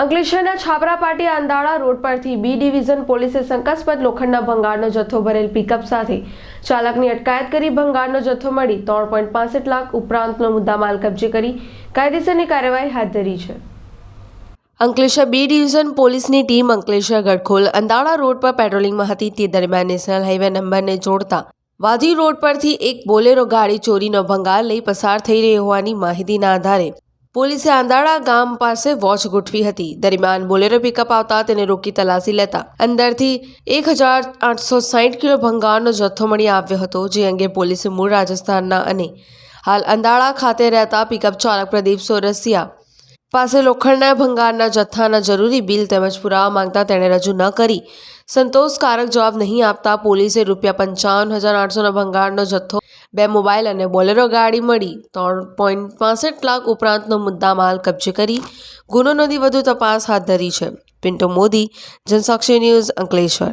અંકલેશ્વરના છાપરાપાટી અંદાળા રોડ પરથી B division પોલીસે શંકાસ્પદ લોખંડના ભંગારનો જથ્થો ભરેલ પિકઅપ સાથે ચાલકની અટકાયત કરી ભંગારનો જથ્થો મળી. ત્રણ લાખ ઉપરાંતનો મુદ્દામાલ કબજે કરી કાયદેસરની કાર્યવાહી હાથ ધરી છે. અંકલેશ્વર બી ડિવિઝન પોલીસની ટીમ અંકલેશ્વર ગઢખોલ અંદાળા રોડ પર પેટ્રોલિંગમાં હતી. તે દરમિયાન નેશનલ હાઈવે નંબરને જોડતા વાધી રોડ પરથી એક બોલેરો ગાડી ચોરીનો ભંગાર લઈ પસાર થઈ રહી હોવાની માહિતીના આધારે પોલીસે આંદાળા ગામ પાસે વોચ ગોઠવી હતી. દરમિયાન બોલેરો પિકઅપ આવતા તેને રોકી તલાશી લેતા અંદરથી એક હજાર આઠસો સાઠ કિલો ભંગારનો જથ્થો મળી આવ્યો હતો, જે અંગે પોલીસે મૂળ રાજસ્થાનના અને હાલ અંદાળા ખાતે રહેતા પિકઅપ ચાલક પ્રદીપ સોરસિયા પાસે લોખંડના ભંગારના જથ્થાના જરૂરી બિલ તેમજ પુરાવા માંગતા તેણે રજૂ ન કરી. સંતોષકારક જવાબ નહીં આપતા પોલીસે રૂપિયા પંચાવન હજાર આઠસોના ભંગારનો જથ્થો બે મોબાઈલ અને બોલેરો ગાડી મળી. ત્રણ પોઈન્ટ પાસઠ લાખ ઉપરાંતનો મુદ્દામાલ કબજે કરી ગુનો નોંધી વધુ તપાસ હાથ ધરી છે. પિન્ટો મોદી, જનસાક્ષી ન્યૂઝ અંકલેશ્વર.